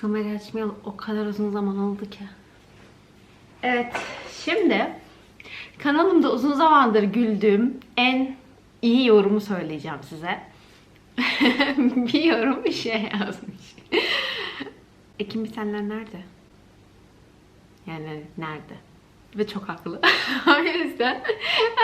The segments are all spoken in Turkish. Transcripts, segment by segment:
Kamera açmayalı o kadar uzun zaman oldu ki. Evet, şimdi kanalımda uzun zamandır güldüğüm en iyi yorumu söyleyeceğim size. bir yorum bir şey yazmış. Ekim bitenler nerede? Yani nerede? Ve çok haklı. o yüzden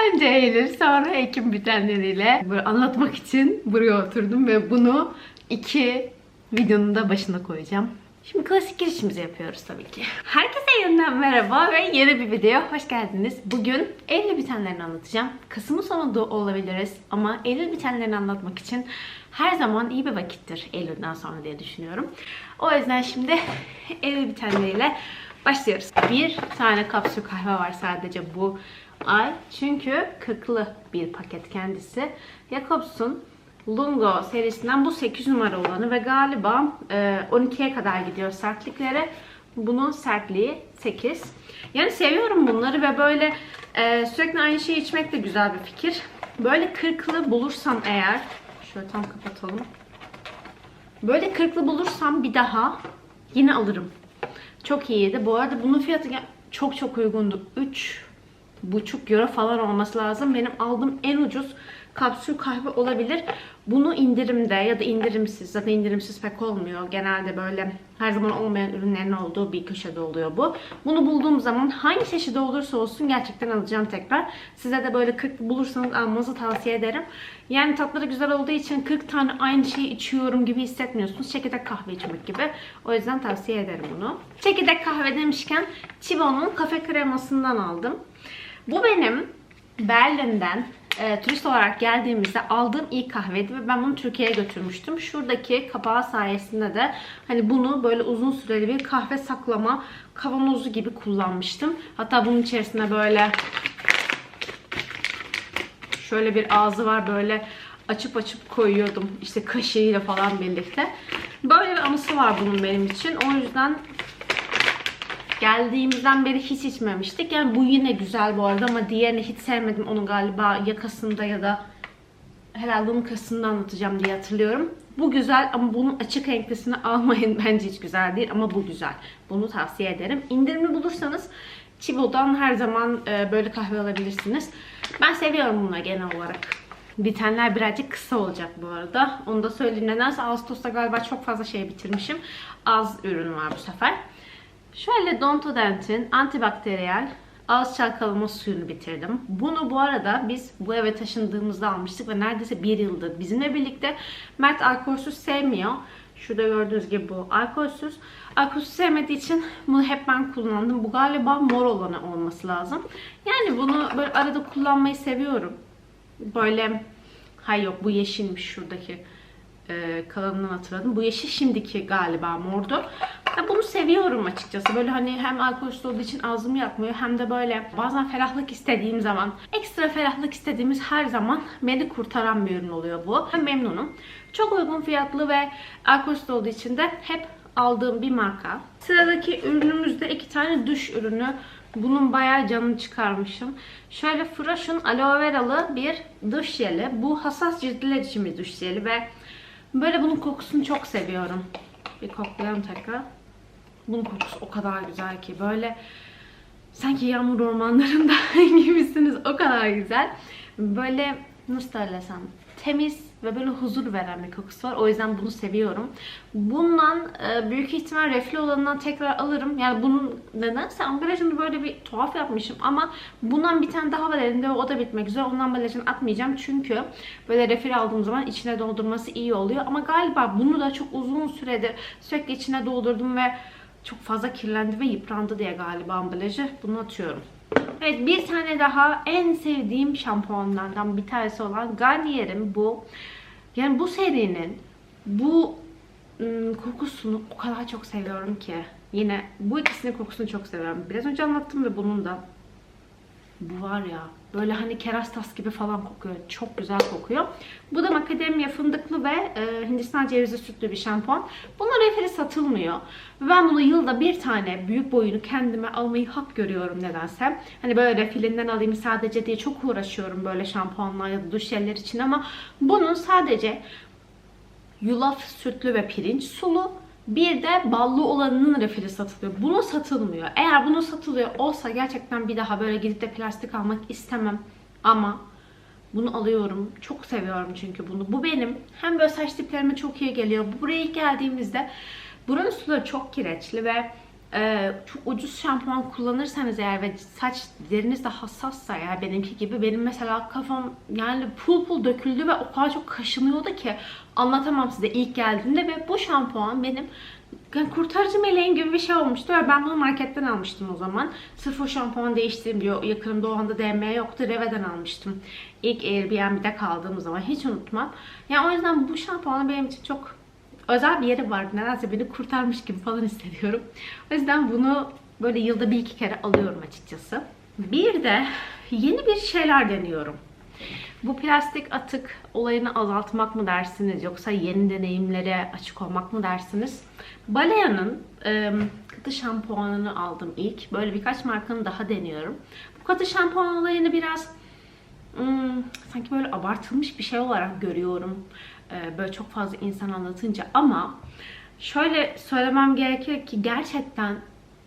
önce Eylül sonra Ekim bitenleriyle anlatmak için buraya oturdum ve bunu iki videonun da başına koyacağım. Şimdi klasik girişimizi yapıyoruz tabii ki. Herkese yeniden merhaba ve yeni bir videoya hoş geldiniz. Bugün Eylül bitenlerini anlatacağım. Kasım'ın sonunda olabiliriz ama Eylül bitenlerini anlatmak için her zaman iyi bir vakittir Eylül'den sonra diye düşünüyorum. O yüzden şimdi Eylül bitenleriyle başlıyoruz. Bir tane kapsül kahve var sadece bu ay. Çünkü kırklı bir paket kendisi. Jacobs'un Lungo serisinden bu 8 numara olanı ve galiba e, 12'ye kadar gidiyor sertlikleri. Bunun sertliği 8. Yani seviyorum bunları ve böyle e, sürekli aynı şeyi içmek de güzel bir fikir. Böyle kırklı bulursam eğer, şöyle tam kapatalım. Böyle kırklı bulursam bir daha yine alırım. Çok iyiydi. Bu arada bunun fiyatı çok çok uygundu. 3 buçuk euro falan olması lazım. Benim aldığım en ucuz kapsül kahve olabilir. Bunu indirimde ya da indirimsiz zaten indirimsiz pek olmuyor. Genelde böyle her zaman olmayan ürünlerin olduğu bir köşede oluyor bu. Bunu bulduğum zaman hangi çeşidi olursa olsun gerçekten alacağım tekrar. Size de böyle 40 bulursanız almanızı tavsiye ederim. Yani tatları güzel olduğu için 40 tane aynı şeyi içiyorum gibi hissetmiyorsunuz. Çekirdek kahve içmek gibi. O yüzden tavsiye ederim bunu. Çekirdek kahve demişken Chibo'nun kafe kremasından aldım. Bu benim Berlin'den e, turist olarak geldiğimizde aldığım ilk kahveydi ve ben bunu Türkiye'ye götürmüştüm. Şuradaki kapağı sayesinde de hani bunu böyle uzun süreli bir kahve saklama kavanozu gibi kullanmıştım. Hatta bunun içerisine böyle şöyle bir ağzı var böyle açıp açıp koyuyordum işte kaşığıyla falan birlikte. Böyle bir anısı var bunun benim için. O yüzden Geldiğimizden beri hiç içmemiştik. Yani bu yine güzel bu arada ama diğerini hiç sevmedim. Onun galiba yakasında ya da herhalde onun kasında anlatacağım diye hatırlıyorum. Bu güzel ama bunun açık renklisini almayın. Bence hiç güzel değil ama bu güzel. Bunu tavsiye ederim. İndirimli bulursanız Chibo'dan her zaman e, böyle kahve alabilirsiniz. Ben seviyorum bunu genel olarak. Bitenler birazcık kısa olacak bu arada. Onu da söyleyeyim. Nedense Ağustos'ta galiba çok fazla şey bitirmişim. Az ürün var bu sefer. Şöyle Dontodent'in antibakteriyel ağız çalkalama suyunu bitirdim. Bunu bu arada biz bu eve taşındığımızda almıştık ve neredeyse bir yıldır bizimle birlikte. Mert alkolsüz sevmiyor. Şurada gördüğünüz gibi bu alkolsüz. Alkolsüz sevmediği için bunu hep ben kullandım. Bu galiba mor olanı olması lazım. Yani bunu böyle arada kullanmayı seviyorum. Böyle hay yok bu yeşilmiş şuradaki e, kalanından hatırladım. Bu yeşil şimdiki galiba mordu. Ben bunu seviyorum açıkçası. Böyle hani hem alkolsüz olduğu için ağzımı yakmıyor hem de böyle bazen ferahlık istediğim zaman, ekstra ferahlık istediğimiz her zaman beni kurtaran bir ürün oluyor bu. Ben memnunum. Çok uygun fiyatlı ve alkolsüz olduğu için de hep aldığım bir marka. Sıradaki ürünümüzde iki tane duş ürünü. Bunun bayağı canını çıkarmışım. Şöyle Fresh'un aloe veralı bir duş jeli. Bu hassas ciltler için bir duş jeli ve böyle bunun kokusunu çok seviyorum. Bir koklayalım tekrar. Bunun kokusu o kadar güzel ki böyle sanki yağmur ormanlarında gibisiniz. O kadar güzel. Böyle nasıl söylesem temiz ve böyle huzur veren bir kokusu var. O yüzden bunu seviyorum. Bundan e, büyük ihtimal reflü olanından tekrar alırım. Yani bunun nedense ambalajını böyle bir tuhaf yapmışım ama bundan bir tane daha var elimde o da bitmek üzere. Onun ambalajını atmayacağım çünkü böyle refil aldığım zaman içine doldurması iyi oluyor. Ama galiba bunu da çok uzun süredir sürekli içine doldurdum ve çok fazla kirlendi ve yıprandı diye galiba ambalajı. Bunu atıyorum. Evet bir tane daha en sevdiğim şampuanlardan bir tanesi olan Garnier'in bu. Yani bu serinin bu ım, kokusunu o kadar çok seviyorum ki. Yine bu ikisinin kokusunu çok seviyorum. Biraz önce anlattım ve bunun da bu var ya böyle hani kerastas gibi falan kokuyor. Çok güzel kokuyor. Bu da macadamia fındıklı ve e, Hindistan cevizi sütlü bir şampuan. Bunun referi satılmıyor. Ben bunu yılda bir tane büyük boyunu kendime almayı hak görüyorum nedense. Hani böyle refilinden alayım sadece diye çok uğraşıyorum böyle şampuanlar ya da duş için ama bunun sadece yulaf sütlü ve pirinç sulu Bir de ballı olanının refili satılıyor. Bunu satılmıyor. Eğer bunu satılıyor olsa gerçekten bir daha böyle gidip de plastik almak istemem. Ama bunu alıyorum. Çok seviyorum çünkü bunu. Bu benim. Hem böyle saç diplerime çok iyi geliyor. Buraya ilk geldiğimizde buranın suları çok kireçli ve e, çok ucuz şampuan kullanırsanız eğer ve saç deriniz de hassassa eğer benimki gibi benim mesela kafam yani pul pul döküldü ve o kadar çok kaşınıyordu ki anlatamam size ilk geldiğimde ve bu şampuan benim yani kurtarıcı meleğin gibi bir şey olmuştu ve ben bunu marketten almıştım o zaman. Sırf o şampuan değiştireyim diyor. Yakınımda o anda DM yoktu. Reve'den almıştım. İlk Airbnb'de kaldığım zaman. Hiç unutmam. Yani o yüzden bu şampuanın benim için çok özel bir yeri vardı. Nedense beni kurtarmış gibi falan hissediyorum. O yüzden bunu böyle yılda bir iki kere alıyorum açıkçası. Bir de yeni bir şeyler deniyorum. Bu plastik atık olayını azaltmak mı dersiniz yoksa yeni deneyimlere açık olmak mı dersiniz? Balea'nın e, katı şampuanını aldım ilk. Böyle birkaç markanın daha deniyorum. Bu katı şampuan olayını biraz hmm, sanki böyle abartılmış bir şey olarak görüyorum. E, böyle çok fazla insan anlatınca ama şöyle söylemem gerekir ki gerçekten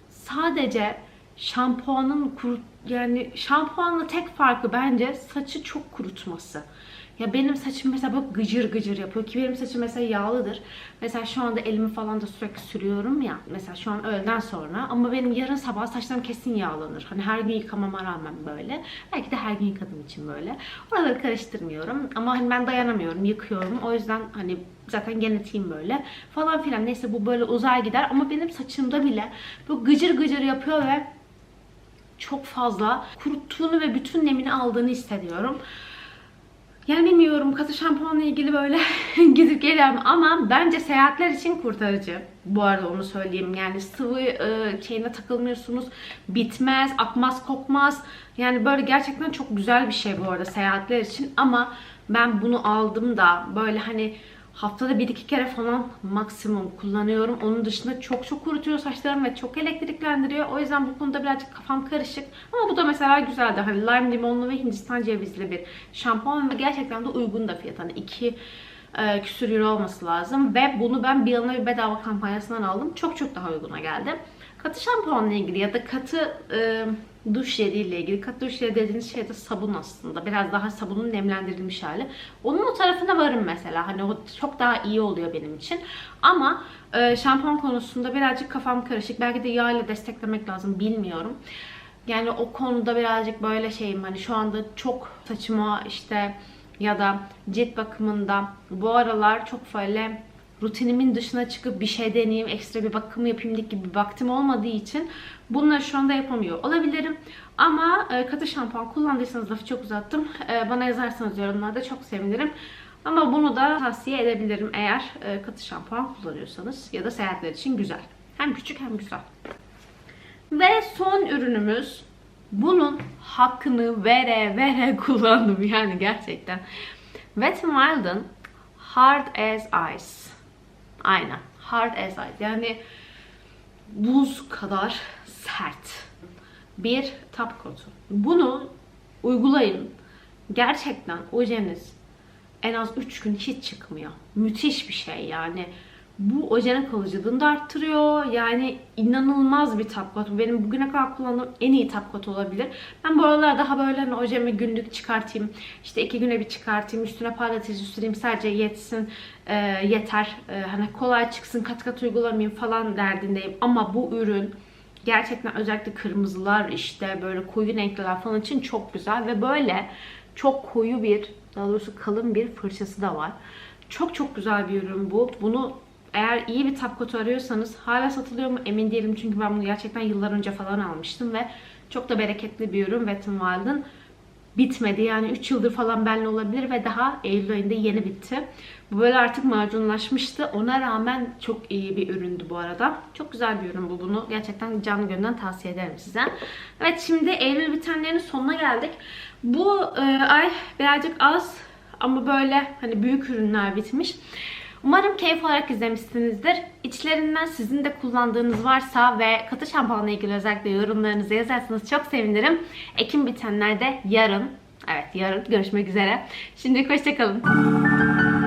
sadece şampuanın kurut yani şampuanla tek farkı bence saçı çok kurutması. Ya benim saçım mesela böyle gıcır gıcır yapıyor ki benim saçım mesela yağlıdır. Mesela şu anda elimi falan da sürekli sürüyorum ya. Mesela şu an öğleden sonra ama benim yarın sabah saçlarım kesin yağlanır. Hani her gün yıkamama rağmen böyle. Belki de her gün yıkadığım için böyle. Oraları karıştırmıyorum ama hani ben dayanamıyorum, yıkıyorum. O yüzden hani zaten genetiğim böyle falan filan. Neyse bu böyle uzay gider ama benim saçımda bile bu gıcır gıcır yapıyor ve çok fazla kuruttuğunu ve bütün nemini aldığını hissediyorum. Yani bilmiyorum katı şampuanla ilgili böyle gidip geliyorum ama bence seyahatler için kurtarıcı. Bu arada onu söyleyeyim. Yani sıvı e, şeyine takılmıyorsunuz. Bitmez, akmaz, kokmaz. Yani böyle gerçekten çok güzel bir şey bu arada seyahatler için ama ben bunu aldım da böyle hani haftada bir iki kere falan maksimum kullanıyorum. Onun dışında çok çok kurutuyor saçlarım ve çok elektriklendiriyor. O yüzden bu konuda birazcık kafam karışık. Ama bu da mesela güzeldi. Hani lime limonlu ve hindistan cevizli bir şampuan ve gerçekten de uygun da fiyat. Hani 2 e, küsür euro olması lazım. Ve bunu ben bir yana bir bedava kampanyasından aldım. Çok çok daha uyguna geldi. Katı şampuanla ilgili ya da katı e, duş jeliyle ilgili. Katı duş jeli dediğiniz şey de sabun aslında. Biraz daha sabunun nemlendirilmiş hali. Onun o tarafına varım mesela. Hani o çok daha iyi oluyor benim için. Ama e, şampuan konusunda birazcık kafam karışık. Belki de yağ ile desteklemek lazım bilmiyorum. Yani o konuda birazcık böyle şeyim hani şu anda çok saçıma işte ya da cilt bakımında bu aralar çok böyle rutinimin dışına çıkıp bir şey deneyeyim, ekstra bir bakım yapayım gibi bir vaktim olmadığı için bunları şu anda yapamıyor olabilirim. Ama e, katı şampuan kullandıysanız lafı çok uzattım. E, bana yazarsanız yorumlarda çok sevinirim. Ama bunu da tavsiye edebilirim eğer e, katı şampuan kullanıyorsanız ya da seyahatler için güzel. Hem küçük hem güzel. Ve son ürünümüz bunun hakkını vere vere kullandım yani gerçekten. Wet n Wild'ın Hard as Ice. Aynen. Hard as ice. Yani buz kadar sert bir top coat'u. Bunu uygulayın. Gerçekten ojeniz en az 3 gün hiç çıkmıyor. Müthiş bir şey yani. Bu ojenin kalıcılığını da arttırıyor. Yani inanılmaz bir top coat. Benim bugüne kadar kullandığım en iyi top coat olabilir. Ben bu aralar daha böyle hani ojemi günlük çıkartayım. işte iki güne bir çıkartayım. Üstüne parlatıcı süreyim. Sadece yetsin. E, yeter. E, hani kolay çıksın. Kat kat uygulamayayım falan derdindeyim. Ama bu ürün gerçekten özellikle kırmızılar işte böyle koyu renkler falan için çok güzel. Ve böyle çok koyu bir daha doğrusu kalın bir fırçası da var. Çok çok güzel bir ürün bu. Bunu eğer iyi bir top coat arıyorsanız hala satılıyor mu emin değilim çünkü ben bunu gerçekten yıllar önce falan almıştım ve çok da bereketli bir ürün Wet n Wild'ın bitmedi yani 3 yıldır falan benle olabilir ve daha Eylül ayında yeni bitti. Bu böyle artık macunlaşmıştı. Ona rağmen çok iyi bir üründü bu arada. Çok güzel bir ürün bu. Bunu gerçekten canı gönülden tavsiye ederim size. Evet şimdi Eylül bitenlerinin sonuna geldik. Bu e, ay birazcık az ama böyle hani büyük ürünler bitmiş. Umarım keyif olarak izlemişsinizdir. İçlerinden sizin de kullandığınız varsa ve katı şampuanla ilgili özellikle yorumlarınızı yazarsanız çok sevinirim. Ekim bitenlerde yarın, evet yarın görüşmek üzere. Şimdilik hoşçakalın.